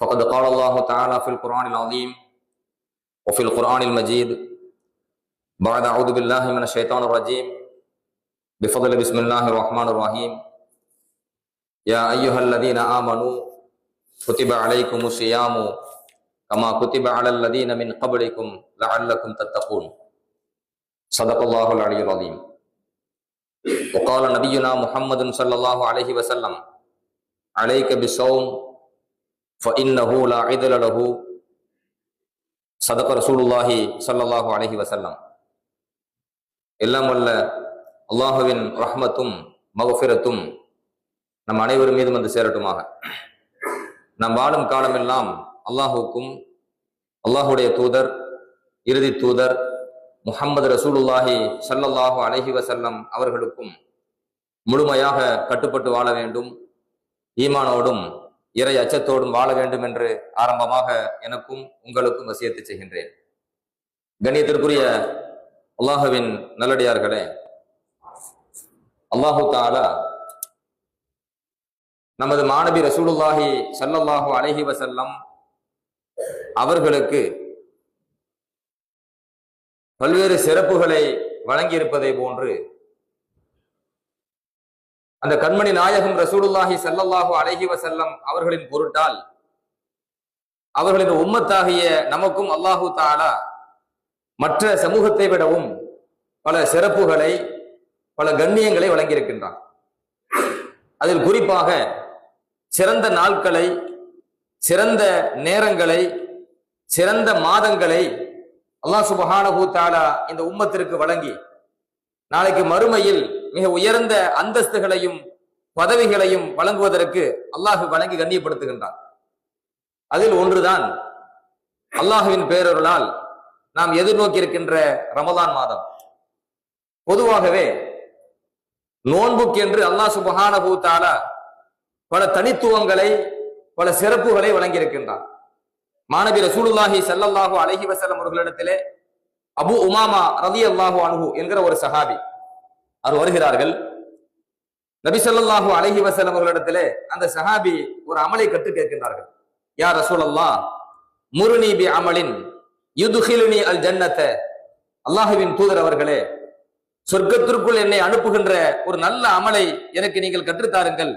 فقد قال الله تعالى في القرآن العظيم وفي القرآن المجيد بعد أعوذ بالله من الشيطان الرجيم. بفضل بسم الله الرحمن الرحيم. يا أيها الذين آمنوا كتب عليكم الصيام كما كتب على الذين من قبلكم لعلكم تتقون. صدق الله العلي العظيم. وقال نبينا محمد صلى الله عليه وسلم عليك بالصوم فإنه لا عدل له சதக ரசூலுல்லாஹி ஸல்லல்லாஹு அலைஹி வஸல்லம் எல்லாம் வல்ல அல்லாஹுவின் ரஹ்மத்தும் மகஃபிரத்தும் நம் அனைவரும் மீதும் வந்து சேரட்டுமாக நம் வாழும் காலமெல்லாம் அல்லாஹுக்கும் அல்லாஹுடைய தூதர் இறுதி தூதர் முஹம்மது ரசூலுல்லாஹி ஸல்லல்லாஹு அலைஹி வஸல்லம் அவர்களுக்கும் முழுமையாக கட்டுப்பட்டு வாழ வேண்டும் ஈமானோடும் இறை அச்சத்தோடும் வாழ வேண்டும் என்று ஆரம்பமாக எனக்கும் உங்களுக்கும் வசியத்து செய்கின்றேன். கண்ணியத்திற்குரிய அல்லாஹுவின் நல்லடியார்களே அல்லாஹு தாலா நமது மாணவி ரசூலுல்லாஹி சல்லல்லாஹு அலைஹி வசல்லம் அவர்களுக்கு பல்வேறு சிறப்புகளை வழங்கியிருப்பதை போன்று அந்த கண்மணி நாயகம் ரசூலுல்லாஹி சல்லல்லாஹு அலைஹி செல்லம் அவர்களின் பொருட்டால் அவர்களின் உம்மத்தாகிய நமக்கும் அல்லாஹு தாலா மற்ற சமூகத்தை விடவும் பல சிறப்புகளை பல கண்ணியங்களை வழங்கியிருக்கின்றான். அதில் குறிப்பாக சிறந்த நாட்களை சிறந்த நேரங்களை சிறந்த மாதங்களை அல்லாஹ் சுபஹானஹு தாலா இந்த உம்மத்திற்கு வழங்கி நாளைக்கு மறுமையில் மிக உயர்ந்த அந்தஸ்துகளையும் பதவிகளையும் வழங்குவதற்கு அல்லாஹு வழங்கி கண்ணியப்படுத்துகின்றான். அதில் ஒன்றுதான் அல்லாஹுவின் பேரொருளால் நாம் எதிர்நோக்கி இருக்கின்ற ரமதான் மாதம். பொதுவாகவே நோன்புக் என்று அல்லாஹ் சுபஹான பூத்தால பல தனித்துவங்களை பல சிறப்புகளை வழங்கியிருக்கின்றான். மாணவி ரசூலுல்லாஹி சல்லல்லாஹு அலஹி வசலம் அவர்களிடத்திலே அபு உமாமா ரதி அல்லாஹு அனுகு என்கிற ஒரு சஹாபி அவர் வருகிறார்கள். நபிசல்லாஹு அலஹி வசலம் அவர்களிடத்திலே அந்த சஹாபி ஒரு அமலை கற்று கேட்கின்றார்கள். யார் ரசூல் அல்லா முருனி பி அமலின் யுதுஹிலுனி அல் ஜன்னத்த. அல்லாஹுவின் தூதர் அவர்களே சொர்க்கத்திற்குள் என்னை அனுப்புகின்ற ஒரு நல்ல அமலை எனக்கு நீங்கள் கற்றுத்தாருங்கள்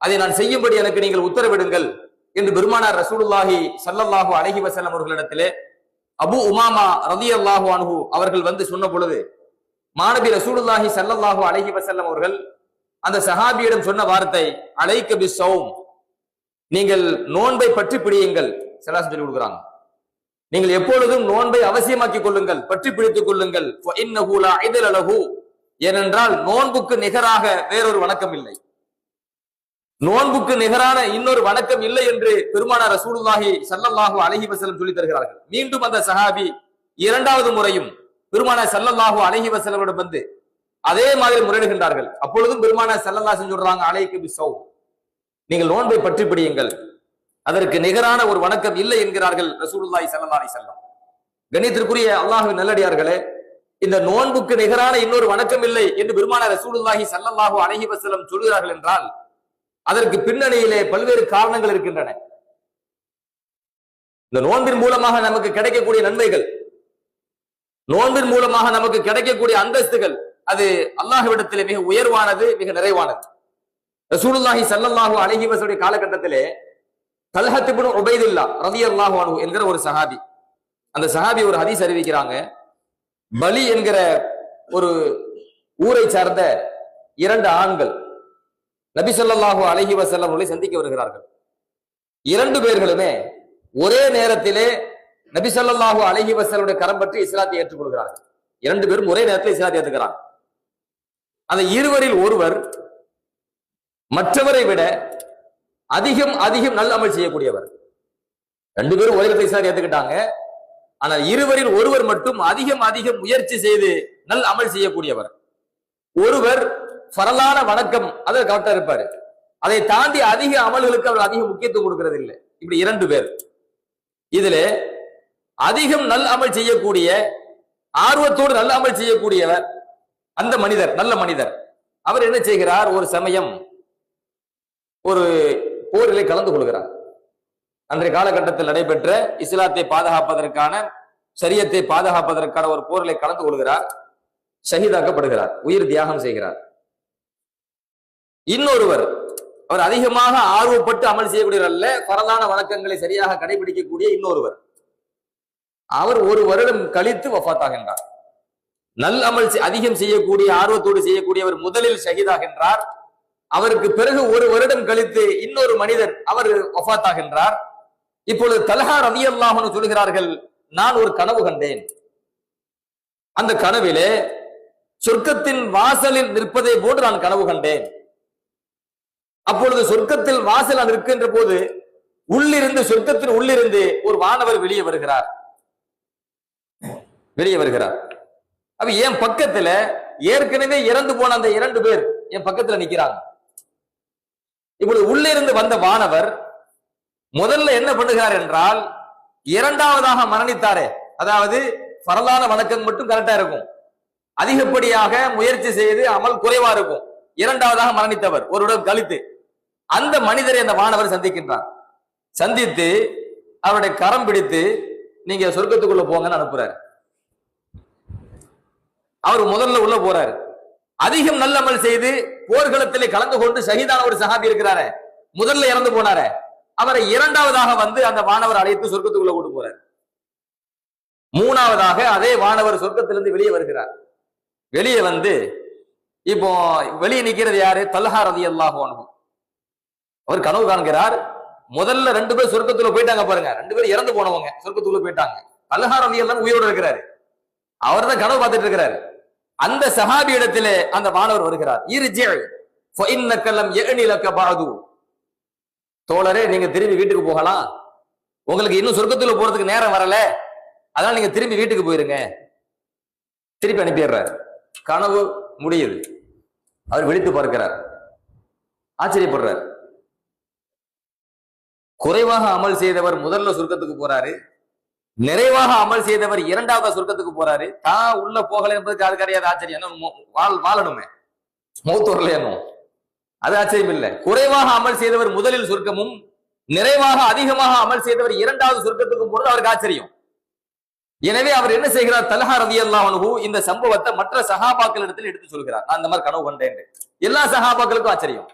அதை நான் செய்யும்படி எனக்கு நீங்கள் உத்தரவிடுங்கள் என்று பெருமானார் ரசூலுல்லாஹி சல்லல்லாஹு அலஹி வசலம் அவர்களிடத்திலே அபு உமாமா ரதி அல்லாஹு அனுகு அவர்கள் வந்து சொன்ன பொழுது மாணவி ரசூலுல்லாஹி சல்லல்லாஹு அலஹி வசல்லம் அவர்கள் அந்த சஹாபியிடம் சொன்ன வார்த்தை அலைக்க பி சௌம் நீங்கள் நோன்பை பற்றி பிடியுங்கள் செலாசம் சொல்லி கொடுக்குறாங்க. நீங்கள் எப்பொழுதும் நோன்பை அவசியமாக்கிக் கொள்ளுங்கள் பற்றி பிடித்துக் கொள்ளுங்கள். அழகு ஏனென்றால் நோன்புக்கு நிகராக வேறொரு வணக்கம் இல்லை. நோன்புக்கு நிகரான இன்னொரு வணக்கம் இல்லை என்று பெருமானார் ரசூலுல்லாஹி சல்லல்லாஹு அலஹி வசலம் சொல்லி தருகிறார்கள். மீண்டும் அந்த சஹாபி இரண்டாவது முறையும் பெருமான சல்லல்லாஹு அலஹி வசலமிடம் வந்து அதே மாதிரி முறையிடுகின்றார்கள். அப்பொழுதும் பெருமான சல்லல்லா சொல்றாங்க அலைக்கு பிசௌ நீங்கள் நோன்பை பற்றி பிடியுங்கள். அதற்கு நிகரான ஒரு வணக்கம் இல்லை என்கிறார்கள் ரசூலுல்லாய் சல்லா செல்லம் கணித்திற்குரிய அல்லாஹுவின் நல்லடியார்களே இந்த நோன்புக்கு நிகரான இன்னொரு வணக்கம் இல்லை என்று பெருமான ரசூலுல்லாஹி சல்லல்லாஹு அலஹி வசலம் சொல்கிறார்கள் என்றால் அதற்கு பின்னணியிலே பல்வேறு காரணங்கள் இருக்கின்றன. இந்த நோன்பின் மூலமாக நமக்கு கிடைக்கக்கூடிய நன்மைகள் நோன்பின் மூலமாக நமக்கு கிடைக்கக்கூடிய அந்தஸ்துகள் அது அல்லாஹுவிடத்திலே மிக உயர்வானது மிக நிறைவானது. ரசூலுல்லாஹி சல்லல்லாஹு அலஹி வசூடைய காலகட்டத்திலே தல்ஹத்திபுன் உபைதுல்லா ரதி அல்லாஹு அனு என்கிற ஒரு சஹாபி அந்த சஹாபி ஒரு ஹதீஸ் அறிவிக்கிறாங்க. பலி என்கிற ஒரு ஊரை சார்ந்த இரண்டு ஆண்கள் நபி சொல்லாஹு அலஹி வசல்லம் சந்திக்க வருகிறார்கள். இரண்டு பேர்களுமே ஒரே நேரத்திலே நபி சொல்லாஹு அலஹி வசலுடைய கரம் பற்றி இஸ்லாத்தை ஏற்றுக்கொள்கிறார்கள். இரண்டு பேரும் ஒரே நேரத்தில் இஸ்லாத்தை ஏற்றுக்கிறாங்க அந்த இருவரில் ஒருவர் மற்றவரை விட அதிகம் அதிகம் நல்ல அமல் செய்யக்கூடியவர். ரெண்டு பேரும் உலகத்தை இஸ்லாத்தை ஏற்றுக்கிட்டாங்க ஆனால் இருவரில் ஒருவர் மட்டும் அதிகம் அதிகம் முயற்சி செய்து நல் அமல் செய்யக்கூடியவர். ஒருவர் பரலான வணக்கம் அதை கரெக்டா இருப்பாரு. அதை தாண்டி அதிக அமல்களுக்கு அவர் அதிக முக்கியத்துவம் கொடுக்கறது இல்லை இப்படி இரண்டு பேர். இதுல அதிகம் நல் அமல் செய்யக்கூடிய ஆர்வத்தோடு நல்ல அமல் செய்யக்கூடியவர் அந்த மனிதர் நல்ல மனிதர். அவர் என்ன செய்கிறார்? ஒரு சமயம் ஒரு போரிலே கலந்து கொள்கிறார். அன்றைய காலகட்டத்தில் நடைபெற்ற இஸ்லாத்தை பாதுகாப்பதற்கான சரியத்தை பாதுகாப்பதற்கான ஒரு போரிலே கலந்து கொள்கிறார் ஷஹீதாக்கப்படுகிறார் உயிர் தியாகம் செய்கிறார். இன்னொருவர் அவர் அதிகமாக ஆர்வப்பட்டு அமல் செய்யக்கூடியவர் அல்ல பரலான வணக்கங்களை சரியாக கடைபிடிக்கக்கூடிய இன்னொருவர். அவர் ஒரு வருடம் கழித்து வஃத்தாகின்றார். நல் அமல் செய்- அதிகம் செய்யக்கூடிய ஆர்வத்தோடு செய்யக்கூடியவர் முதலில் ஷஹீதாகின்றார். அவருக்கு பிறகு ஒரு வருடம் கழித்து இன்னொரு மனிதர் அவர் வஃபாத்தாகின்றார் இப்பொழுது தல்ஹா ரதியல்லாஹுன்னு சொல்கிறார்கள் நான் ஒரு கனவு கண்டேன். அந்த கனவிலே சொர்க்கத்தின் வாசலில் நிற்பதை போன்று நான் கனவு கண்டேன். அப்பொழுது சொர்க்கத்தில் வாசல் நான் இருக்கின்ற போது உள்ளிருந்து சொர்க்கத்தின் உள்ளிருந்து ஒரு வானவர் வெளியே வருகிறார். வெளியே வருகிறார். அப்ப என் பக்கத்துல ஏற்கனவே இறந்து போன அந்த இரண்டு பேர் என் பக்கத்துல நிக்கிறாங்க. உள்ள இருந்து வந்த வானவர் முதல்ல என்ன பண்ணுகிறார் என்றால் இரண்டாவதாக மரணித்தாரே. அதாவது பரலான வணக்கம் மட்டும் கரெக்டா இருக்கும். அதிகப்படியாக முயற்சி செய்து அமல் குறைவா இருக்கும். இரண்டாவதாக மரணித்தவர் ஒரு உடல் கழித்து. அந்த மனிதரை அந்த வானவர் சந்திக்கின்றார். சந்தித்து அவருடைய கரம் பிடித்து நீங்க சொர்க்கத்துக்குள்ள போங்கன்னு அனுப்புறாரு. அவர் முதல்ல உள்ள போறாரு. அதிகம் நல்லமல் செய்து போர்க்களத்திலே கலந்து கொண்டு சகிதான ஒரு சகாபி இருக்கிறாரு முதல்ல இறந்து போனாரு அவரை இரண்டாவதாக வந்து அந்த வானவர் அழைத்து சொர்க்கத்துக்குள்ள கொண்டு போறார். மூணாவதாக அதே வானவர் சொர்க்கத்திலிருந்து வெளியே வருகிறார். வெளியே வந்து இப்போ வெளியே நிக்கிறது யாரு? தல்ஹா ரதி அல்லாஹு அவர் கனவு காண்கிறார் முதல்ல ரெண்டு பேர் சொர்க்கத்துக்குள்ள போயிட்டாங்க பாருங்க. ரெண்டு பேரும் இறந்து போனவங்க சொர்க்கத்துக்குள்ள போயிட்டாங்க. தல்ஹா ரதி எல்லாம் உயிரோடு இருக்கிறாரு. அவர் தான் கனவு பார்த்துட்டு இருக்கிறாரு. அந்த சஹாபி இடத்திலே அந்த மாணவர் வருகிறார். இருஜில் தோழரே நீங்க திரும்பி வீட்டுக்கு போகலாம். உங்களுக்கு இன்னும் சொர்க்கத்துல போறதுக்கு நேரம் வரல. அதனால நீங்க திரும்பி வீட்டுக்கு போயிருங்க. திருப்பி அனுப்பிடுறார். கனவு முடியுது. அவர் விழித்து பார்க்கிறார். ஆச்சரியப்படுறார். குறைவாக அமல் செய்தவர் முதல்ல சொர்க்கத்துக்கு போறாரு. நிறைவாக அமல் செய்தவர் இரண்டாவது சொர்க்கத்துக்கு போறாரு. தான் உள்ள போகல என்பதுக்கு அது கிடையாது ஆச்சரியம் வாழணுமே. மௌத்து வரலையனும் அது ஆச்சரியம் இல்லை. குறைவாக அமல் செய்தவர் முதலில் சொர்க்கமும் நிறைவாக அதிகமாக அமல் செய்தவர் இரண்டாவது சொர்க்கத்துக்கும் போறது அவருக்கு ஆச்சரியம். எனவே அவர் என்ன செய்கிறார்? தலஹா ரதி அல்லாஹனு இந்த சம்பவத்தை மற்ற சகாபாக்கள் இடத்தில் எடுத்து சொல்கிறார். நான் இந்த மாதிரி கனவு கண்டேன். எல்லா சகாபாக்களுக்கும் ஆச்சரியம்.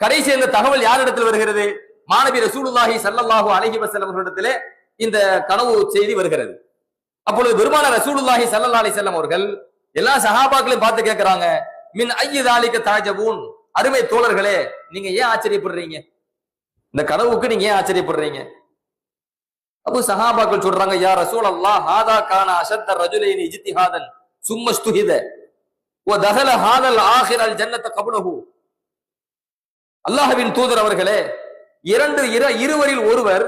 கடைசி இந்த தகவல் யார் இடத்தில் வருகிறது? மாணவி ரசூலுல்லாஹி சல்லாஹூ அலஹி வஸல்லம் அவர்களிடத்திலே இந்த கனவு செய்தி வருகிறது. அப்பொழுது பெருமான ரசூலுல்லாஹி சல்லா அலி செல்லம் அவர்கள் எல்லா சஹாபாக்களையும் பார்த்து கேட்கிறாங்க மின் ஐய தாலிக தாஜபூன்? அருமை தோழர்களே நீங்க ஏன் ஆச்சரியப்படுறீங்க? இந்த கனவுக்கு நீங்க ஏன் ஆச்சரியப்படுறீங்க? அப்போ சஹாபாக்கள் சொல்றாங்க யா ரசூல் அல்லாஹ் ஹாதா கான அசத்த ரஜுலைனி இஜ்திஹாதன் சும்மஸ்துஹித ஓ தகல ஹாதல் ஆஹிர் அல் ஜன்னத்த கபுலஹு. அல்லாஹவின் தூதர் அவர்களே இரண்டு இர- இருவரில் ஒருவர்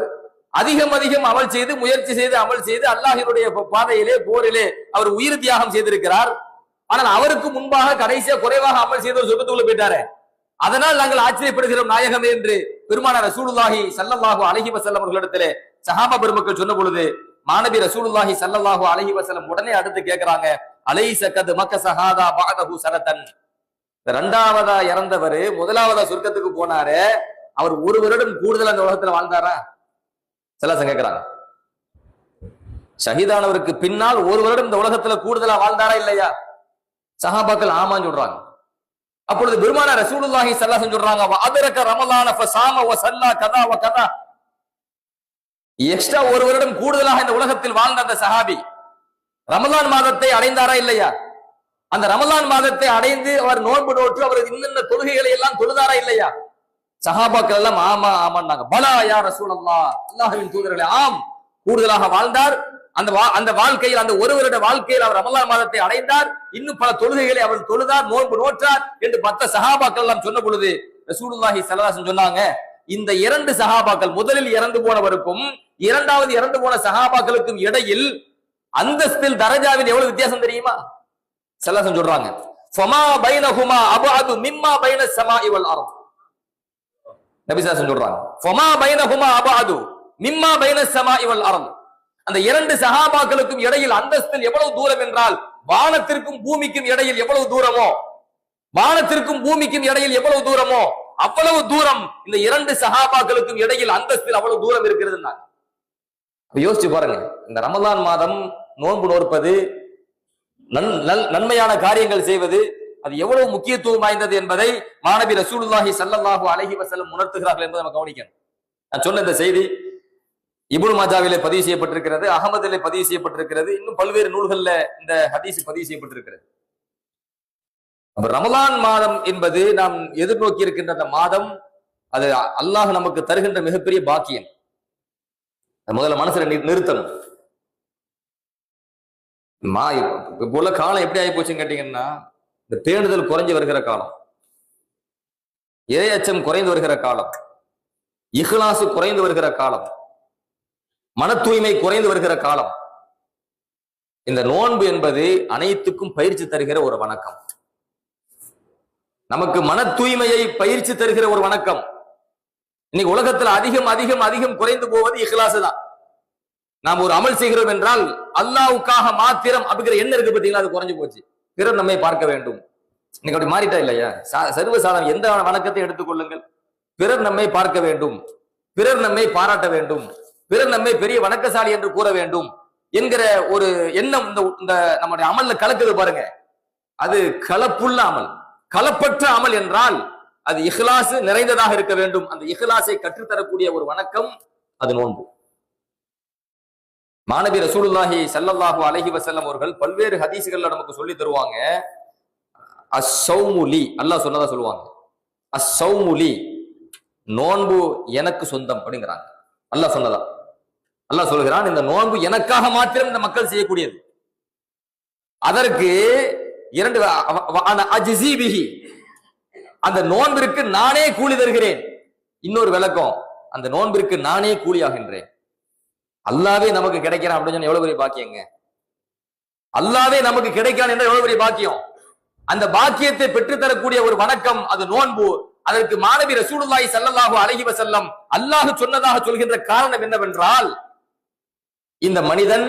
அதிகம் அதிகம் அமல் செய்து முயற்சி செய்து அமல் செய்து அல்லாஹினுடைய பாதையிலே போரிலே அவர் உயிர் தியாகம் செய்திருக்கிறார். ஆனால் அவருக்கு முன்பாக கடைசியா குறைவாக அமல் செய்தவர் சொர்க்கத்துக்குள்ள போயிட்டாரு. அதனால் நாங்கள் ஆச்சரியப்படுகிறோம் நாயகமே என்று. பெருமான ரசூலுல்லாஹி சல்லல்லாஹு அலஹி வசல்லம் அவர்களிடத்திலே சஹாபா பெருமக்கள் சொன்ன பொழுது மாணவி ரசூலுல்லாஹி சல்லல்லாஹு அலஹி வசல்லம் உடனே அடுத்து கேட்கிறாங்க அலை கத் மக்க சஹாதா பாகதஹு சரதன் ரெண்டாவதா இரண்டாவதா இறந்தவர் முதலாவதா சொர்க்கத்துக்கு போனாரு. அவர் ஒரு வருடம் கூடுதல் அந்த உலகத்துல வாழ்ந்தாரா? சிலசம் கேட்கிறாங்க ஷஹீதானவருக்கு பின்னால் ஒரு வருடம் இந்த உலகத்துல கூடுதலா வாழ்ந்தாரா இல்லையா? சஹாபாக்கள் ஆமான்னு சொல்றாங்க. அப்பொழுது பெருமான ரசூலுல்லாஹி ஸல்லல்லாஹு சொல்றாங்க வஅதரக ரமலான ஃபசாம வ சல்லா கதா வ கதா. எக்ஸ்ட்ரா ஒரு வருடம் கூடுதலாக இந்த உலகத்தில் வாழ்ந்த அந்த சஹாபி ரமலான் மாதத்தை அடைந்தாரா இல்லையா? அந்த ரமலான் மாதத்தை அடைந்து அவர் நோன்பு நோற்று அவர் இன்னென்ன தொழுகைகளை எல்லாம் தொழுதாரா இல்லையா? சஹாபாக்கள் எல்லாம் ஆமா ஆமான்னாங்க. பலா யார் ரசூலல்லா அல்லாஹ்வின் ஆம் கூடுதலாக வாழ்ந்தார். அந்த வா- அந்த வாழ்க்கையில் அந்த ஒருவருடைய வாழ்க்கையில் அவர் ரமலான் மாதத்தை அடைந்தார். இன்னும் பல தொழுகைகளை அவர் தொழுதார் நோன்பு நோற்றார் என்று பத்த சஹாபாக்கள் எல்லாம் சொன்ன பொழுது ரசூலுல்லாஹி ஸல்லல்லாஹு சொன்னாங்க இந்த இரண்டு சஹாபாக்கள் முதலில் இறந்து போனவருக்கும் இரண்டாவது இறந்து போன சஹாபாக்களுக்கும் இடையில் அந்தஸ்தில் தரஜாவில் எவ்வளவு வித்தியாசம் தெரியுமா? செல்லாசன் சொல்றாங்க ஃபமா பைனஹுமா அபஅது மிம்மா பைன சமா இவள் அர்த். நபிசாசன் சொல்றாங்க. ஃபமா பைனஹுமா அபாது? மிம்மா பைன சமா இவள் அறம் அந்த இரண்டு சகாபாக்களுக்கும் இடையில் அந்தஸ்தில் எவ்வளவு தூரம் என்றால் வானத்திற்கும் பூமிக்கும் இடையில் எவ்வளவு தூரமோ? வானத்திற்கும் பூமிக்கும் இடையில் எவ்வளவு தூரமோ? அவ்வளவு தூரம் இந்த இரண்டு சகாபாக்களுக்கும் இடையில் அந்தஸ்தில் அவ்வளவு தூரம் இருக்கிறது யோசிச்சு பாருங்க இந்த ரமதான் மாதம் நோன்பு நோற்பது நன்- நல்- நன்மையான காரியங்கள் செய்வது அது எவ்வளவு முக்கியத்துவம் வாய்ந்தது என்பதை மாணவி ரசூலுல்லாஹி சல்லல்லாஹு அலஹி வஸல்லம் உணர்த்துகிறார்கள் என்பதை நம்ம கவனிக்கணும். நான் சொன்ன இந்த செய்தி இபுல் மாஜாவிலே பதிவு செய்யப்பட்டிருக்கிறது அகமதிலே பதிவு செய்யப்பட்டிருக்கிறது இன்னும் பல்வேறு நூல்கள்ல இந்த ஹதீஸ் பதிவு செய்யப்பட்டிருக்கிறது. அப்ப ரமலான் மாதம் என்பது நாம் எதிர்நோக்கி இருக்கின்ற அந்த மாதம் அது அல்லாஹ் நமக்கு தருகின்ற மிகப்பெரிய பாக்கியம். முதல்ல மனசுல நிறுத்தணும். மா இப்போ உள்ள காலம் எப்படி ஆகி போச்சுன்னு கேட்டீங்கன்னா இந்த பேணுதல் குறைஞ்சு வருகிற காலம். இரையச்சம் குறைந்து வருகிற காலம். இஹ்லாசு குறைந்து வருகிற காலம். மன தூய்மை குறைந்து வருகிற காலம். இந்த நோன்பு என்பது அனைத்துக்கும் பயிற்சி தருகிற ஒரு வணக்கம். நமக்கு மன தூய்மையை பயிற்சி தருகிற ஒரு வணக்கம். இன்னைக்கு உலகத்துல அதிகம் அதிகம் அதிகம் குறைந்து போவது இஹ்லாசு தான். நாம் ஒரு அமல் செய்கிறோம் என்றால் அல்லாவுக்காக மாத்திரம் அப்படிங்கிற எண்ணம் இருக்கு பார்த்தீங்களா? அது குறைஞ்சு போச்சு. பிறர் நம்மை பார்க்க வேண்டும். இன்னைக்கு அப்படி மாறிட்டா இல்லையா? சா- சர்வசாதாரணம் எந்த வணக்கத்தை எடுத்துக்கொள்ளுங்கள் பிறர் நம்மை பார்க்க வேண்டும். பிறர் நம்மை பாராட்ட வேண்டும். பிறர் நம்மை பெரிய வணக்கசாலி என்று கூற வேண்டும் என்கிற ஒரு எண்ணம் இந்த இந்த நம்முடைய அமல்ல கலக்குது பாருங்க. அது கலப்புள்ள அமல். கலப்பற்ற அமல் என்றால் அது இஹ்லாசு நிறைந்ததாக இருக்க வேண்டும். அந்த இஹ்லாசை கற்றுத்தரக்கூடிய ஒரு வணக்கம் அது நோன்பு. மாணவி ரசூலுல்லாஹி சல்லல்லாஹு அலஹி வசல்லம் அவர்கள் பல்வேறு ஹதீசுகள்ல நமக்கு சொல்லி தருவாங்க. அசௌமுலி அல்லாஹ் சொன்னதா சொல்லுவாங்க. அசௌமுலி நோன்பு எனக்கு சொந்தம் அப்படிங்கிறாங்க. அல்லாஹ் சொன்னதா? அல்லாஹ் சொல்கிறான் இந்த நோன்பு எனக்காக மாத்திரம் இந்த மக்கள் செய்யக்கூடியது. அதற்கு இரண்டு வ- அந்த நோன்பிற்கு நானே கூலி தருகிறேன். இன்னொரு விளக்கம் அந்த நோன்பிற்கு நானே கூலியாகின்றேன் அல்லாவே நமக்கு கிடைக்கிறான் அப்படின்னு சொன்னா எவ்வளவு பெரிய பாக்கியங்க? அல்லாவே நமக்கு கிடைக்கான் என்ற எவ்வளவு பெரிய பாக்கியம்? அந்த பாக்கியத்தை பெற்றுத்தரக்கூடிய ஒரு வணக்கம் அது நோன்பு. அதற்கு மாணவி ரசூலுல்லாஹி ஸல்லல்லாஹு அலைஹி செல்லம் அல்லாஹ் சொன்னதாக சொல்கின்ற காரணம் என்னவென்றால் இந்த மனிதன்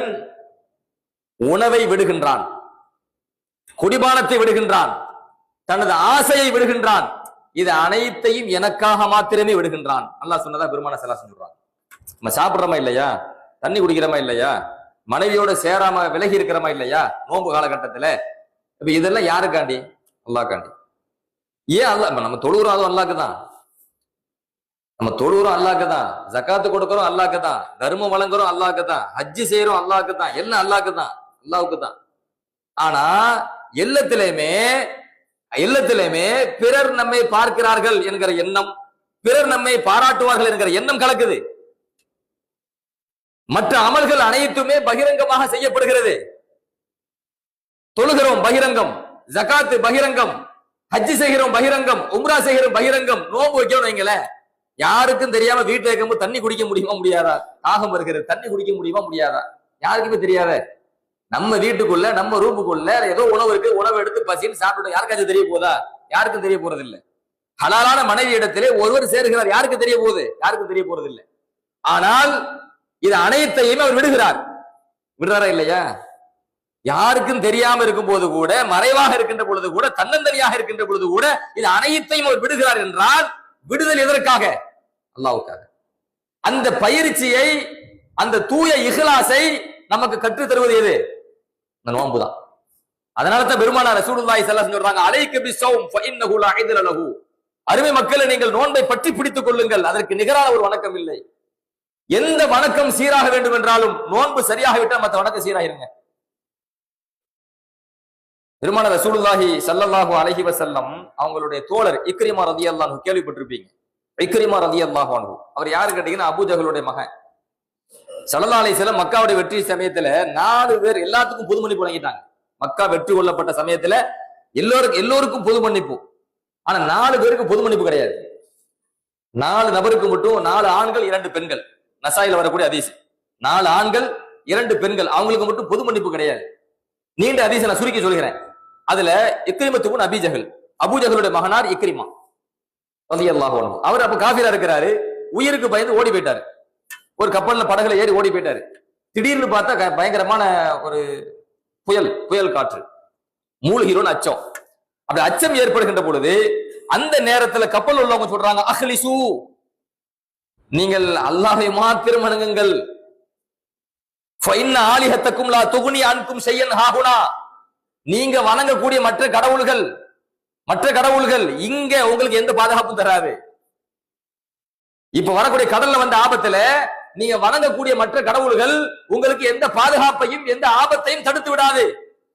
உணவை விடுகின்றான் குடிபானத்தை விடுகின்றான் தனது ஆசையை விடுகின்றான் இது அனைத்தையும் எனக்காக மாத்திரமே விடுகின்றான். அல்லாஹ் சொன்னதா பெருமான செல்லா சொல்றான் நம்ம சாப்பிடுறோமா இல்லையா? தண்ணி குடிக்கிறமா இல்லையா? மனைவியோட சேராம விலகி இருக்கிறமா இல்லையா? நோன்பு காலகட்டத்துல. இப்ப இதெல்லாம் யாருக்காண்டி? அல்லாக்காண்டி. ஏன் அல்லா நம்ம தொழுகிறோம் அதுவும் அல்லாக்கு தான். நம்ம தொழுகிறோம் அல்லாக்கு தான். ஜக்காத்து கொடுக்கிறோம் அல்லாக்கு தான். தர்மம் வழங்குறோம் அல்லாக்கு தான். ஹஜ்ஜி செய்யறோம் அல்லாக்கு தான். எல்லாம் அல்லாக்கு தான். அல்லாவுக்கு தான். ஆனா எல்லாத்திலையுமே எல்லாத்திலையுமே பிறர் நம்மை பார்க்கிறார்கள் என்கிற எண்ணம் பிறர் நம்மை பாராட்டுவார்கள் என்கிற எண்ணம் கலக்குது. மற்ற அமல்கள் அனைத்துமே பகிரங்கமாக செய்யப்படுகிறது. தொழுகிறோம் பகிரங்கம் ஜகாத்து பகிரங்கம் ஹஜ்ஜி செய்கிறோம் பகிரங்கம் உம்ரா செய்கிறோம் பகிரங்கம் நோன்பு வைக்கணும் வைங்களேன். யாருக்கும் தெரியாம வீட்டுல இருக்கும்போது தண்ணி குடிக்க முடியுமா முடியாதா? தாகம் வருகிறது தண்ணி குடிக்க முடியுமா முடியாதா? யாருக்குமே தெரியாத. நம்ம வீட்டுக்குள்ள நம்ம ரூமுக்குள்ள ஏதோ உணவு இருக்கு உணவு எடுத்து பசின்னு சாப்பிட்டு யாருக்காச்சும் தெரிய போதா? யாருக்கும் தெரிய போறது இல்லை ஹலாலான மனைவி இடத்திலே ஒருவர் சேருகிறார் யாருக்கு தெரிய போகுது? யாருக்கும் தெரிய போறது இல்லை ஆனால் இது அனைத்தையும் அவர் விடுகிறார். விடுறாரா இல்லையா? யாருக்கும் தெரியாம இருக்கும் போது கூட மறைவாக இருக்கின்ற பொழுது கூட தன்னந்தனியாக இருக்கின்ற பொழுது கூட இது அனைத்தையும் அவர் விடுகிறார் என்றால் விடுதல் எதற்காக? அல்லாவுக்காக. அந்த பயிற்சியை அந்த தூய இஹ்லாசை நமக்கு கற்றுத் தருவது எது? இந்த நோன்பு தான். அதனால தான் பெருமானார் ரசூலுல்லாஹி ஸல்லல்லாஹு அலைஹி சொல்றாங்க அலைக்கு பிஸௌம் ஃபஇன்னஹு லா அருமை மக்களை நீங்கள் நோன்பை பற்றி பிடித்துக் கொள்ளுங்கள். அதற்கு நிகரான ஒரு வணக்கம் இல்லை. எந்த வணக்கம் சீராக வேண்டும் என்றாலும் நோன்பு சரியாக விட்டால் மற்ற வணக்கம் சீராயிருங்க. திருமண ரசூலுல்லாஹி சல்லல்லாஹு அலஹி வசல்லம் அவங்களுடைய தோழர் இக்ரிமா ரதி அல்லாஹு கேள்விப்பட்டிருப்பீங்க. இக்ரிமா ரதி அல்லாஹு அவர் யாரு கேட்டீங்கன்னா அபூஜஹலுடைய மகன். சல்லல்லா அலி வஸல்லம் மக்காவுடைய வெற்றி சமயத்துல நாலு பேர் எல்லாத்துக்கும் புது மன்னிப்பு வழங்கிட்டாங்க. மக்கா வெற்றி கொள்ளப்பட்ட சமயத்துல எல்லோருக்கும் எல்லோருக்கும் பொது மன்னிப்பு. ஆனா நாலு பேருக்கு பொது மன்னிப்பு கிடையாது. நாலு நபருக்கு மட்டும் நாலு ஆண்கள் இரண்டு பெண்கள். நசாயில வரக்கூடிய அதிசி நாலு ஆண்கள் இரண்டு பெண்கள் அவங்களுக்கு மட்டும் பொது மன்னிப்பு கிடையாது. நீண்ட அதிச நான் சுருக்கி சொல்கிறேன். அதுல இக்ரிமத்துக்கு அபிஜகல் அபூஜகளுடைய மகனார் இக்ரிமா. அவர் அப்ப காஃபிரா இருக்கிறாரு உயிருக்கு பயந்து ஓடி போயிட்டாரு. ஒரு கப்பல்ல படகுல ஏறி ஓடி போயிட்டாரு. திடீர்னு பார்த்தா க- பயங்கரமான ஒரு புயல் புயல் காற்று. மூழ்கிறோன்னு அச்சம். அப்படி அச்சம் ஏற்படுகின்ற பொழுது அந்த நேரத்துல கப்பல் உள்ளவங்க சொல்றாங்க அஹ்லிசு. நீங்கள் அல்லாஹை மாத்திரம் வணங்குங்கள். ஃபைன் ஆலிஹத்தக்கும் லா துகுனி அன்கும் செய்யன் ஹாகுனா நீங்க வணங்கக்கூடிய மற்ற கடவுள்கள் மற்ற கடவுள்கள் இங்க உங்களுக்கு எந்த பாதுகாப்பும் தராது. இப்ப வரக்கூடிய கடல்ல வந்த ஆபத்துல நீங்க வணங்கக்கூடிய மற்ற கடவுள்கள் உங்களுக்கு எந்த பாதுகாப்பையும் எந்த ஆபத்தையும் தடுத்து விடாது.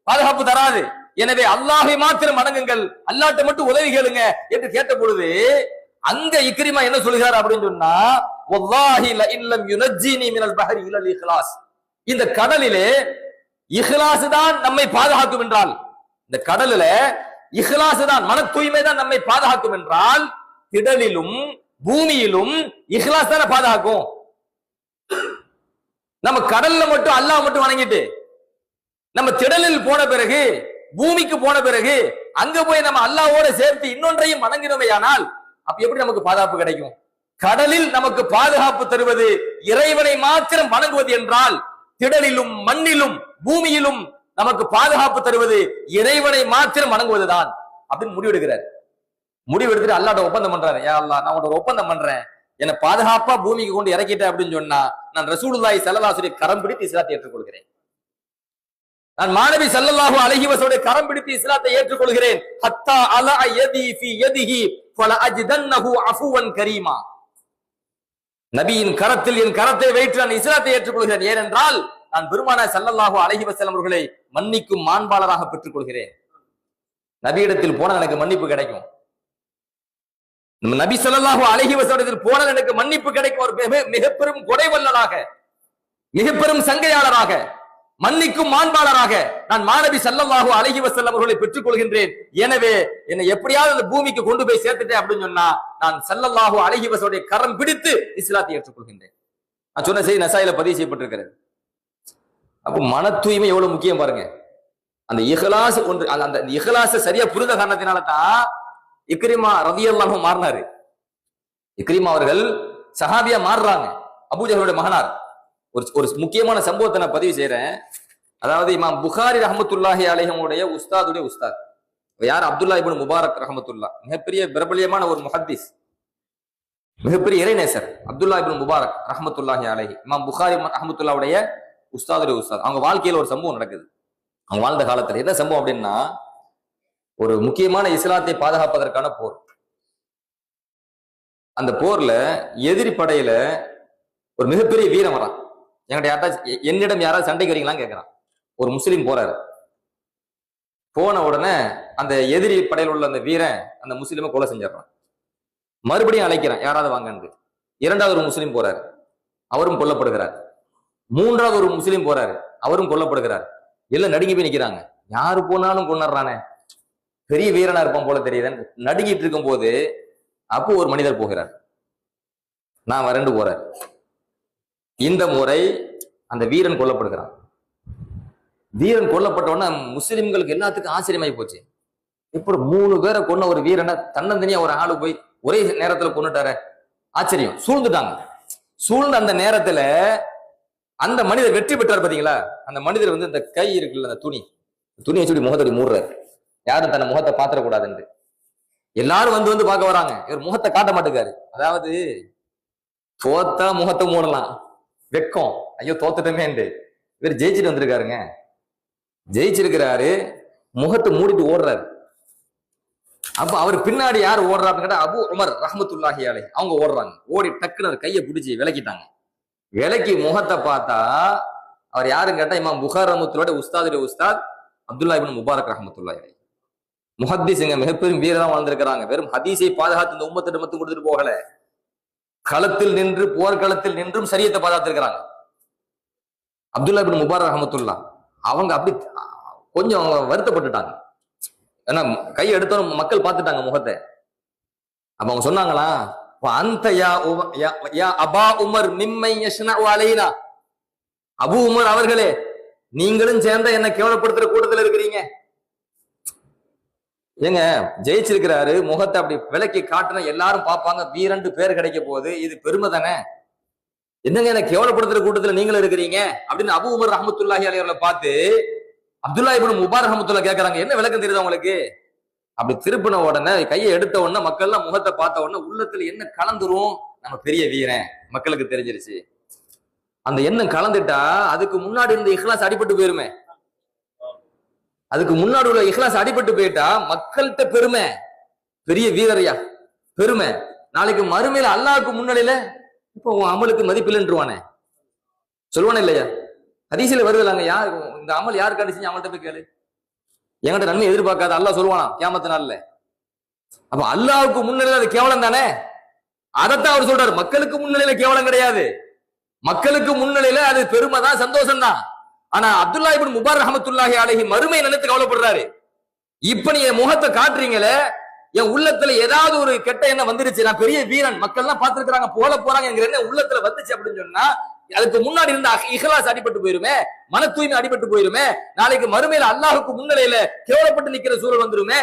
பாதுகாப்பு தராது. எனவே அல்லாஹை மாத்திரம் வணங்குங்கள். அல்லாட்ட மட்டும் உதவி கேளுங்க என்று கேட்ட பொழுது அங்க இக்ரிமா என்ன சொல்கிறார் அப்படின்னு சொன்னா இல்லம் யுனஜ்ஜினி மினல் பஹரி இலல் இஹ்லாஸ். இந்த கடலிலே இஹ்லாஸ் தான் நம்மை பாதுகாக்கும் என்றால் இந்த கடலில இஹ்லாஸ் தான் மன தூய்மை தான் நம்மை பாதுகாக்கும் என்றால் திடலிலும் பூமியிலும் இஹ்லாஸ் தானே பாதுகாக்கும். நம்ம கடல்ல மட்டும் அல்லாஹ் மட்டும் வணங்கிட்டு நம்ம திடலில் போன பிறகு பூமிக்கு போன பிறகு அங்க போய் நம்ம அல்லாவோட சேர்த்து இன்னொன்றையும் வணங்கினோமையானால் அப்ப எப்படி நமக்கு பாதுகாப்பு கிடைக்கும்? கடலில் நமக்கு பாதுகாப்பு தருவது இறைவனை மாத்திரம் வணங்குவது என்றால் திடலிலும் மண்ணிலும் பூமியிலும் நமக்கு பாதுகாப்பு தருவது இறைவனை மாத்திரம் வணங்குவதுதான். அப்படின்னு முடிவெடுக்கிறார். முடிவெடுத்துட்டு அல்லாட்ட ஒப்பந்தம் பண்றாரு. ஏ அல்லா நான் உன்னோட ஒப்பந்தம் பண்றேன். என்னை பாதுகாப்பா பூமிக்கு கொண்டு இறக்கிட்டேன் அப்படின்னு சொன்னா நான் ரசூலுல்லாய் செல்லலாசுடைய கரம் பிடித்து இஸ்லாத்தை ஏற்றுக்கொள்கிறேன். நான் மாணவி ஸல்லல்லாஹு அழகிவசோடைய கரம் பிடித்து இஸ்லாத்தை ஏற்றுக்கொள்கிறேன். ஹத்தா அலா யதி கரீமா. நபியின் கரத்தில் என் கரத்தை வைத்து நான் இஸ்லாத்தை ஏற்றுக்கொள்கிறேன். ஏனென்றால் நான் பெருமான ஸல்லல்லாஹு அலைஹி வசலம் அவர்களை மன்னிக்கும் மாண்பாளராக பெற்றுக் கொள்கிறேன் நபியிடத்தில் போனால் எனக்கு மன்னிப்பு கிடைக்கும். நம்ம நபி ஸல்லல்லாஹு அழகி வஸல்லத்தில் போனால் எனக்கு மன்னிப்பு கிடைக்கும். ஒரு மிக- மிக பெரும் கொடைவல்லலாக மிக பெரும் சங்கையாளராக மன்னிக்கும் மாண்பாளராக நான் மாணவி ஸல்லல்லாஹு அழகி வஸல்லம் அவர்களை பெற்றுக் கொள்கின்றேன் எனவே என்னை எப்படியாவது அந்த பூமிக்கு கொண்டு போய் சேர்த்துட்டேன் அப்படின்னு சொன்னா நான் ஸல்லல்லாஹு அலைஹி வஸல்லுடைய கரம் பிடித்து இஸ்லாத்தை ஏற்றுக்கொள்கின்றேன். நான் சொன்ன செய்தி நசாயில பதிவு செய்யப்பட்டிருக்கிறது. அப்போ மன தூய்மை எவ்வளவு முக்கியம் பாருங்க. அந்த இஹ்லாஸ் ஒன்று அந்த- அந்த சரியா புரிந்த காரணத்தினால தான் இக்ரிமா ரதியல்லாஹு மாறினாரு. இக்ரிமா அவர்கள் சஹாபியா மாறுறாங்க. அபூஜர்களுடைய மகனார். ஒரு ஒரு முக்கியமான சம்பவத்தை நான் பதிவு செய்யறேன் அதாவது இமாம் புகாரி ரஹமத்துல்லாஹி அலேஹமுடைய உஸ்தாதுடைய உஸ்தாத். யார்? அப்துல்லா இபின் முபாரக் ரஹமத்துல்லா. மிகப்பெரிய பிரபலியமான ஒரு முஹத்திஸ். மிகப்பெரிய இறைநேசர் அப்துல்லா இபின் முபாரக் ரஹமத்துல்லாஹி அலைஹி. இமாம் புகாரி ரஹமத்துல்லாவுடைய உஸ்தாதுடைய உஸ்தாத். அவங்க வாழ்க்கையில ஒரு சம்பவம் நடக்குது. அவங்க வாழ்ந்த காலத்துல என்ன சம்பவம் அப்படின்னா ஒரு முக்கியமான இஸ்லாத்தை பாதுகாப்பதற்கான போர். அந்த போர்ல எதிரி படையில ஒரு மிகப்பெரிய வீரம் வரான். என்கிட்ட யார்ட்டா என்னிடம் யாராவது சண்டைக்கு வரீங்களான்னு கேட்கிறான் ஒரு முஸ்லீம் போறாரு. போன உடனே அந்த எதிரி படையில் உள்ள அந்த வீரன் அந்த முஸ்லீமை கொலை செஞ்சிடறான். மறுபடியும் அழைக்கிறான் யாராவது வாங்கன்னு. இரண்டாவது ஒரு முஸ்லீம் போறாரு. அவரும் கொல்லப்படுகிறார். மூன்றாவது ஒரு முஸ்லீம் போறாரு. அவரும் கொல்லப்படுகிறார். எல்லாம் நடுங்கி போய் நிக்கிறாங்க. யாரு போனாலும் கொண்டுறானே பெரிய வீரனா இருப்பான் போல தெரியுதுன்னு நடுங்கிட்டு இருக்கும் போது அப்போ ஒரு மனிதர் போகிறார். நான் வறண்டு போறேன் இந்த முறை அந்த வீரன் கொல்லப்படுகிறான். வீரன் கொல்லப்பட்டவொடனே முஸ்லிம்களுக்கு எல்லாத்துக்கும் ஆச்சரியமாயி போச்சு. இப்படி மூணு பேரை கொன்ன ஒரு வீரனை தன்னந்தனியா ஒரு ஆளு போய் ஒரே நேரத்துல கொண்டுட்டார ஆச்சரியம். சூழ்ந்துட்டாங்க. சூழ்ந்த அந்த நேரத்துல அந்த மனிதர் வெற்றி பெற்றார் பாத்தீங்களா? அந்த மனிதர் வந்து இந்த கை இருக்குல்ல அந்த துணி. துணியை சொல்லி முகத்தடி மூடுறாரு. யாரும் தன்னை முகத்தை பாத்திரக்கூடாதுன்னு எல்லாரும் வந்து வந்து பார்க்க வராங்க. இவர் முகத்தை காட்ட மாட்டேங்காரு அதாவது தோத்தா முகத்தை மூடலாம். வெக்கம் ஐயோ தோத்துட்டமேண்டு இவர் ஜெயிச்சுட்டு வந்திருக்காருங்க. ஜெயிச்சிருக்கிறாரு. முகத்தை மூடிட்டு ஓடுறாரு. அப்ப அவர் பின்னாடி யார் ஓடுறாருன்னு கேட்டா அபு உமர் ரஹமத்துல்லாஹி அலை அவங்க ஓடுறாங்க. ஓடி டக்குன்னு கையை பிடிச்சி விலக்கிட்டாங்க. விலக்கி முகத்தை பார்த்தா அவர் யாருன்னு கேட்டா இமாம் புகார் ரஹமத்துல்லோட உஸ்தாதுடைய உஸ்தாத் அப்துல்லா இபின் முபாரக் ரஹமத்துல்லாஹி அலை முஹத்திஸுங்க மிகப்பெரும் வீரதான் வாழ்ந்திருக்கிறாங்க. வெறும் ஹதீஸை பாதுகாத்து இந்த உம்மத்திட்ட மட்டும் கொடுத்துட்டு போகல. களத்தில் நின்று போர்க்களத்தில் நின்றும் சரியத்தை பாதாத்திருக்கிறாங்க அப்துல்லா பின் முபார் ரஹமத்துல்லா அவங்க அப்படி கொஞ்சம் அவங்க வருத்தப்பட்டுட்டாங்க. ஏன்னா கை எடுத்தோம் மக்கள் பார்த்துட்டாங்க முகத்தை. அப்ப அவங்க சொன்னாங்களா அந்த யா உம- யா- அபா உமர் மிம்மை அலைனா. அபு உமர் அவர்களே நீங்களும் சேர்ந்த என்ன கேவலப்படுத்துற கூட்டத்தில் இருக்கிறீங்க. ஏங்க ஜெயிச்சிருக்கிறாரு முகத்தை அப்படி விலக்கி காட்டுன எல்லாரும் பார்ப்பாங்க வீரண்டு பேர் கிடைக்க போகுது இது பெருமை தானே? என்னங்க என்ன கேவலப்படுத்துற கூட்டத்துல நீங்களும் இருக்கிறீங்க? அப்படின்னு அபு உமர் ரஹமத்துல்லாஹி அலைவர்களை பார்த்து அப்துல்லா இபின் முபார் ரஹமத்துல்லா கேட்கறாங்க என்ன விளக்கம் தெரியுது உங்களுக்கு? அப்படி திருப்பின உடனே கையை எடுத்த உடனே மக்கள்லாம் முகத்தை பார்த்த உடனே உள்ளத்துல என்ன கலந்துரும்? நம்ம பெரிய வீரன் மக்களுக்கு தெரிஞ்சிருச்சு. அந்த எண்ணம் கலந்துட்டா அதுக்கு முன்னாடி இருந்த இஹ்லாஸ் அடிபட்டு போயிருமே. அதுக்கு முன்னாடி உள்ள இஹ்லாஸ் அடிபட்டு போயிட்டா மக்கள்கிட்ட பெருமை. பெரிய வீரரையா? பெருமை. நாளைக்கு மறுமையில அல்லாவுக்கு முன்னாடியில இப்போ உன் அமலுக்கு மதிப்பில்லைன்றுவானே. சொல்லுவானே இல்லையா? அதிசயில வருதுலாங்க யார் இந்த அமல் யார் கண்டிச்சு அவங்கள்ட்ட போய் கேளு. என்கிட்ட நன்மை எதிர்பார்க்காத அல்லாஹ் சொல்லுவானா கேமத்து நாள்ல. அப்ப அல்லாவுக்கு முன்னிலையில அது கேவலம் தானே? அதைத்தான் அவர் சொல்றாரு மக்களுக்கு முன்னிலையில கேவலம் கிடையாது. மக்களுக்கு முன்னிலையில அது பெருமை தான் சந்தோஷம் தான் ஆனா அப்துல்லா இபின் முபார் ரஹமத்துல்லாஹி அலஹி மறுமை நினைத்து கவலைப்படுறாரு. இப்ப நீ என் முகத்தை காட்டுறீங்களே என் உள்ளத்துல ஏதாவது ஒரு கெட்ட எண்ணம் வந்துருச்சு நான் பெரிய வீரன் மக்கள் எல்லாம் பார்த்திருக்கிறாங்க போல போறாங்க என்கிற எண்ணம் உள்ளத்துல வந்துச்சு அப்படின்னு சொன்னா அதுக்கு முன்னாடி இருந்த அஹ் அடிபட்டு போயிருமே மன தூய்மை அடிபட்டு போயிருமே நாளைக்கு மறுமையில அல்லாஹுக்கு முன்னிலையில கேவலப்பட்டு நிக்கிற சூழல் வந்துருமே?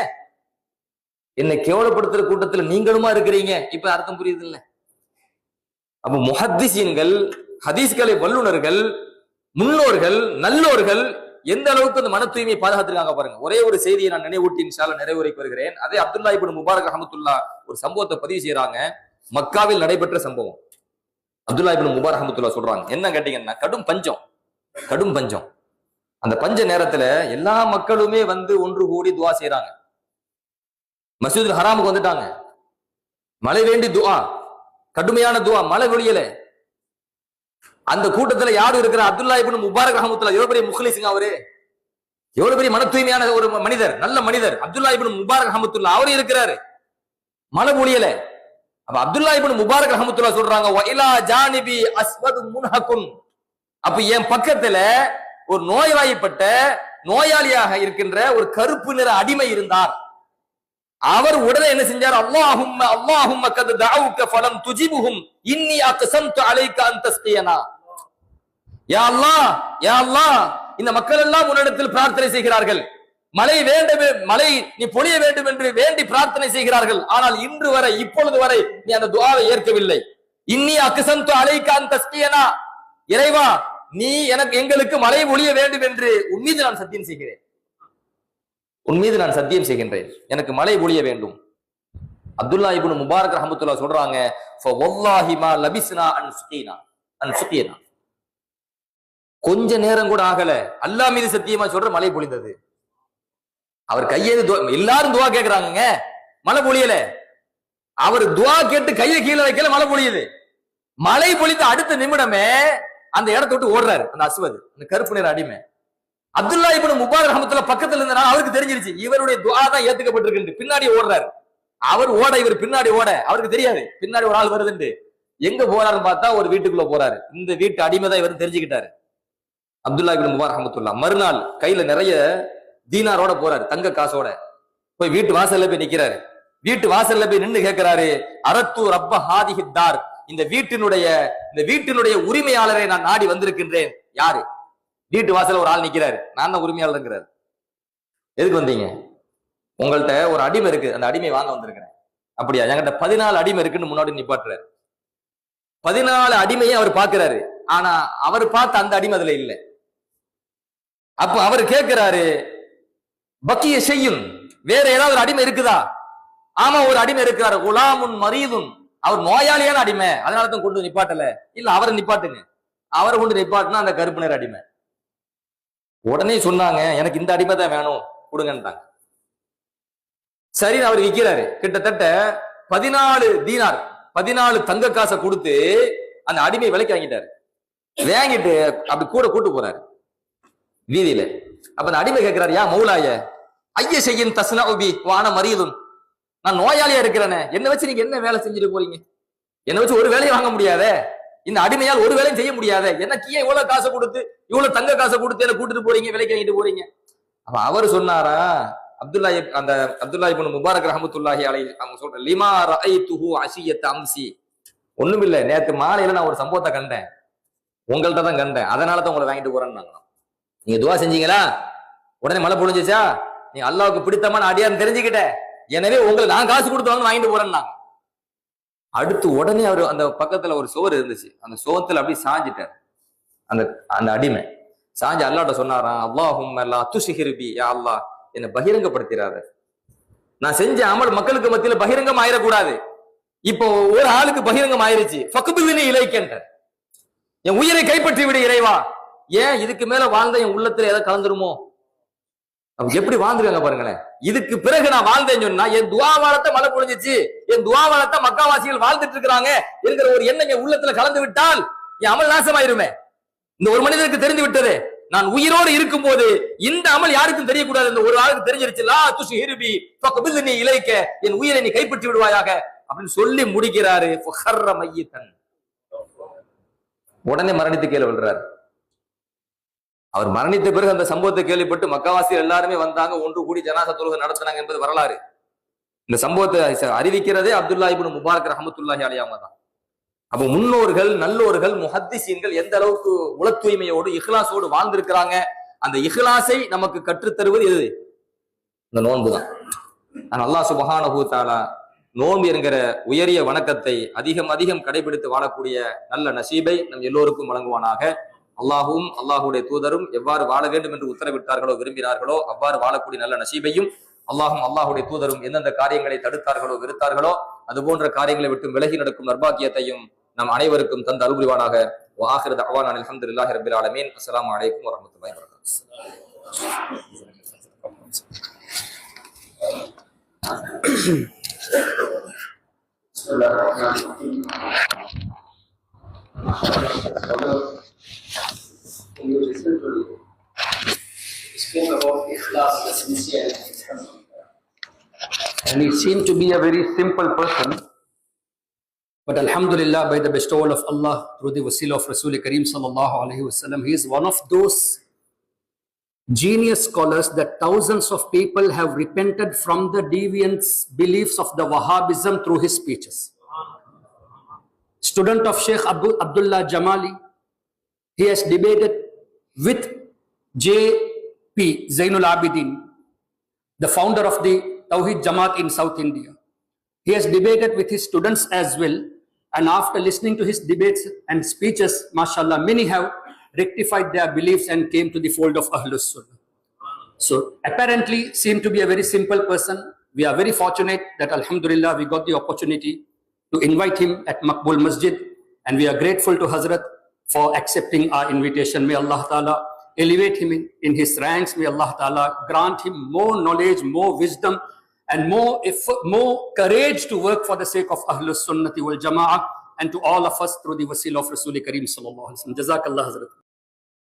என்னை கேவலப்படுத்துற கூட்டத்துல நீங்களுமா இருக்கிறீங்க? இப்ப அர்த்தம் புரியுது இல்ல அப்ப முஹத்திசீன்கள் ஹதீஸ்களை வல்லுனர்கள் முன்னோர்கள் நல்லோர்கள் எந்த அளவுக்கு அந்த மன தூய்மையை பாதுகாத்திருக்காங்க பாருங்க. ஒரே ஒரு செய்தியை நான் நினைவூட்டி இன்ஷால்ல நிறைவுரைக்கு வருகிறேன் அதே அப்துல்லா இப்னு முபாரக் அஹமத்துல்லா ஒரு சம்பவத்தை பதிவு செய்யறாங்க மக்காவில் நடைபெற்ற சம்பவம். அப்துல்லா இப்னு முபாரக் அஹமத்துல்லா சொல்றாங்க. என்ன கேட்டீங்கன்னா கடும் பஞ்சம். கடும் பஞ்சம். அந்த பஞ்ச நேரத்துல எல்லா மக்களுமே வந்து ஒன்று கூடி துவா செய்யறாங்க மசூதில் ஹராமுக்கு வந்துட்டாங்க. மழை வேண்டி துவா. கடுமையான துவா. மழை பொழியல அந்த கூட்டத்துல யாரு இருக்கிற? அப்துல்லா இபின் முபாரக் ரஹமத்துல்லா எவ்வளவு பெரிய முஹ்லிஸுங்க அவரு? எவ்வளவு பெரிய மன தூய்மையான ஒரு மனிதர் நல்ல மனிதர். அப்துல்லா இபின் முபாரக் ரஹமத்துல்லா அவரு இருக்கிறாரு. மன பொழியல. அப்ப அப்துல்லா இபின் முபாரக் ரஹமத்துல்லா சொல்றாங்க ஒயிலா ஜானிபி அஸ்வது முன்ஹகுன் அப்ப என் பக்கத்துல ஒரு நோய்வாய்ப்பட்ட நோயாளியாக இருக்கின்ற ஒரு கருப்பு நிற அடிமை இருந்தார். அவர் உடனே என்ன செஞ்சார்? அல்லாஹும்ம அல்லாஹும்ம கது தாவுக்க ஃபலம் துஜிபுஹும். இன்னி அக்ஸம்து அலைக்க அந்தஸ்தியனா தஸ்கியனா யா இந்த மக்கள் எல்லாம் உன்னிடத்தில் பிரார்த்தனை செய்கிறார்கள். மழை வேண்டும் மழை நீ பொழிய வேண்டும் என்று வேண்டி பிரார்த்தனை செய்கிறார்கள். ஆனால் இன்று வரை இப்பொழுது வரை நீ அந்த துவாவை ஏற்கவில்லை. இன்னி அக்ஸம்து அலைகான் தஸ்கியனா. இறைவா நீ எனக்கு எங்களுக்கு மழை ஒழிய வேண்டும் என்று உன் மீது நான் சத்தியம் செய்கிறேன். உன் மீது நான் சத்தியம் செய்கின்றேன். எனக்கு மழை ஒழிய வேண்டும். அப்துல்லா இபுன் முபாரக் ரஹமத்துல்லா சொல்றாங்க "ஃபவல்லாஹி மா லபிஸ்னா அன் சுகீனா அன் சுகீனா கொஞ்ச நேரம் கூட ஆகல. அல்லாஹ் மீது சத்தியமா சொல்ற மழை பொழிந்தது. அவர் கையை எல்லாரும் துவா கேட்கிறாங்க மழை பொழியல. அவர் துவா கேட்டு கையை கீழே வைக்கல மழை பொழியுது. மழை பொழிந்த அடுத்த நிமிடமே அந்த இடத்த விட்டு ஓடுறாரு அந்த அஸ்வது அந்த கருப்பு நிற அடிமை. அப்துல்லா இப்ப முபார் ரஹமத்துல்லா பக்கத்துல இருந்தனால அவருக்கு தெரிஞ்சிருச்சு இவருடைய துவா தான் ஏத்துக்கப்பட்டிருக்கு பின்னாடி ஓடுறாரு. அவர் ஓட இவர் பின்னாடி ஓட. அவருக்கு தெரியாது பின்னாடி ஒரு ஆள் வருதுண்டு எங்க போறாருன்னு பார்த்தா ஒரு வீட்டுக்குள்ள போறாரு. இந்த வீட்டு அடிமை தான் இவர் தெரிஞ்சுக்கிட்டாரு. அப்துல்லா இப்னு முபாரக் ரஹமத்துல்லா மறுநாள் கையில நிறைய தீனாரோட போறாரு தங்க காசோட. போய் வீட்டு வாசல்ல போய் நிக்கிறாரு. வீட்டு வாசல்ல போய் நின்று கேட்கிறாரு அரத்து ரப்ப ஹாதிஹித்தார் இந்த வீட்டினுடைய இந்த வீட்டினுடைய உரிமையாளரை நான் நாடி வந்திருக்கின்றேன். யாரு? வீட்டு வாசல்ல ஒரு ஆள் நிக்கிறாரு. நான் தான் உரிமையாளருங்கிறாரு. எதுக்கு வந்தீங்க? உங்கள்கிட்ட ஒரு அடிமை இருக்கு. அந்த அடிமை வாங்க வந்திருக்கிறேன். அப்படியா? என்கிட்ட பதினாலு அடிமை இருக்குன்னு முன்னாடி நிப்பாட்டுறாரு. பதினாலு அடிமையை அவர் பாக்குறாரு ஆனா அவர் பார்த்த அந்த அடிமை அதுல இல்லை. அப்ப அவர் கேட்கிறாரு பக்கிய செய்யும் வேற ஏதாவது ஒரு அடிமை இருக்குதா? ஆமா ஒரு அடிமை இருக்கிறாரு. குலாமுன் மரீதுன். அவர் நோயாளியான அடிமை. அதனால தான் கொண்டு நிப்பாட்டல. இல்ல அவரை நிப்பாட்டுங்க. அவரை கொண்டு நிப்பாட்டினா அந்த கருப்பு நேர அடிமை. உடனே சொன்னாங்க எனக்கு இந்த அடிமை தான் வேணும். கொடுங்கன்ட்டாங்க. சரி அவர் விற்கிறாரு கிட்டத்தட்ட பதினாலு தீனார் பதினாலு தங்க காசை கொடுத்து அந்த அடிமை விலைக்கு வாங்கிட்டாரு. வாங்கிட்டு அப்படி கூட கூட்டு போறாரு. வீதியில. அப்ப அந்த அடிமை கேட்கிறார் யா மௌலாய ஐய செய்யும் தஸ்னா உபி வான மரியதும் நான் நோயாளியா இருக்கிறேனே என்ன வச்சு நீங்க என்ன வேலை செஞ்சுட்டு போறீங்க? என்ன வச்சு ஒரு வேலையும் வாங்க முடியாதே. இந்த அடிமையால் ஒரு வேலையும் செய்ய முடியாதே. எனக்கு ஏன் இவ்வளவு காசை கொடுத்து இவ்வளவு தங்க காசை கொடுத்து என்ன கூட்டிட்டு போறீங்க விலைக்கு வாங்கிட்டு போறீங்க? அப்ப அவர் சொன்னாரா அப்துல்லா அந்த அப்துல்லா இப்ப முபாரக் ரஹமத்துல்லாஹி அலை அவங்க சொல்ற லிமா ரஐ துஹு அசியத் அம்சி. ஒண்ணுமில்ல நேத்து மாலையில நான் ஒரு சம்பவத்தை கண்டேன். உங்கள்ட்ட தான் கண்டேன். அதனால தான் உங்களை வாங்கிட்டு போறேன்னு நீங்க துவா செஞ்சீங்களா? உடனே மழை பொழிஞ்சுச்சா? நீ அல்லாவுக்கு பிடித்தமான அடியார்னு தெரிஞ்சுக்கிட்ட. எனவே உங்களை நான் காசு கொடுத்து வந்து வாங்கிட்டு போறேன்னா அடுத்து உடனே அவர் அந்த பக்கத்துல ஒரு சுவர் இருந்துச்சு. அந்த சுவத்துல அப்படியே சாஞ்சிட்டார். அந்த அந்த அடிமை. சாஞ்சி அல்லாட்ட சொன்னாராம் அல்லாஹும் அல்லா துஷிஹிருபி யா அல்லாஹ். என்னை பகிரங்கப்படுத்திடாத நான் செஞ்ச அமல் மக்களுக்கு மத்தியில பகிரங்கம் ஆயிடக்கூடாது இப்போ ஒரு ஆளுக்கு பகிரங்கம் ஆயிருச்சு ஃபக்குபிலினி இலைக்கன்ற என் உயிரை கைப்பற்றி விடு இறைவா. ஏன் இதுக்கு மேல வாழ்ந்த என் உள்ளத்துல ஏதோ கலந்துருமோ? எப்படி வாழ்ந்துருக்காங்க பாருங்களேன். இதுக்கு பிறகு நான் வாழ்ந்தேன்னு சொன்னா என் துவாவாலத்தை மழை பொழிஞ்சிச்சு. என் துவாவாலத்தை மக்காவாசிகள் வாழ்ந்துட்டு இருக்கிறாங்க என்கிற ஒரு எண்ணம் என் உள்ளத்துல கலந்து விட்டால் என் அமல் நாசமாயிருமே. இந்த ஒரு மனிதனுக்கு தெரிந்து விட்டது. நான் உயிரோடு இருக்கும்போது இந்த அமல் யாருக்கும் தெரியக்கூடாது. இந்த ஒரு ஆளுக்கு தெரிஞ்சிருச்சு லா துஷி ஹிருபி நீ இலைக்க என் உயிரை நீ கைப்பற்றி விடுவாயாக அப்படின்னு சொல்லி முடிக்கிறாரு. மையத்தன். உடனே மரணித்து கீழே விழுறாரு. அவர் மரணித்த பிறகு அந்த சம்பவத்தை கேள்விப்பட்டு மக்காவாசி எல்லாருமே வந்தாங்க. ஒன்று கூடி ஜனாசா தொழுகை நடத்தினாங்க என்பது வரலாறு. இந்த சம்பவத்தை அறிவிக்கிறதே அப்துல்லா இபின் முபாரக் ரஹமத்துல்லாஹி அலியாம தான். அப்போ முன்னோர்கள் நல்லோர்கள் முஹத்திசீன்கள் எந்த அளவுக்கு உள தூய்மையோடு இஹ்லாசோடு வாழ்ந்திருக்கிறாங்க? அந்த இஹ்லாசை நமக்கு கற்றுத்தருவது எது? இந்த நோன்பு தான். நான் அல்லாஹ் சுபஹானஹு நோன்பு என்கிற உயரிய வணக்கத்தை அதிகம் அதிகம் கடைபிடித்து வாழக்கூடிய நல்ல நசீபை நம் எல்லோருக்கும் வழங்குவானாக. அல்லாஹும் அல்லாஹுடைய தூதரும் எவ்வாறு வாழ வேண்டும் என்று உத்தரவிட்டார்களோ விரும்பினார்களோ அவ்வாறு வாழக்கூடிய நல்ல நசீபையும் அல்லாஹும் அல்லாஹுடைய தூதரும் எந்தெந்த காரியங்களை தடுத்தார்களோ வெறுத்தார்களோ அது போன்ற காரியங்களை விட்டு விலகி நடக்கும் நர்பாக்கியத்தையும் நம் அனைவருக்கும் தந்த அருள்புரிவானாக. வாஹிரத் அவான் அல்ஹம்துலில்லாஹி ரபில் ஆலமீன். அஸ்ஸலாமு அலைக்கும் you listen to you spoke about sincerity. And he seemed to be a very simple person. But Alhamdulillah, by the bestowal of Allah through the wasil of Rasul Kareem sallallahu alaihi wasallam, he is one of those genius scholars that thousands of people have repented from the deviant beliefs of the Wahhabism through his speeches. Student of Sheikh Abdullah Jamali, he has debated with J.P. Zainul Abidin, the founder of the Tawhid Jamaat in South India. He has debated with his students as well. And after listening to his debates and speeches, mashallah, many have rectified their beliefs and came to the fold of Ahlus Sunnah. So apparently seemed to be a very simple person. We are very fortunate that Alhamdulillah we got the opportunity to invite him at Makbul Masjid and we are grateful to Hazrat for accepting our invitation. May Allah Ta'ala elevate him in, in his ranks. May Allah Ta'ala grant him more knowledge, more wisdom and more effort, more courage to work for the sake of Ahlus Sunnati wal Jama'ah and to all of us through the wasil of Rasul Kareem Sallallahu Alaihi Wasallam. Jazakallah Hazrat.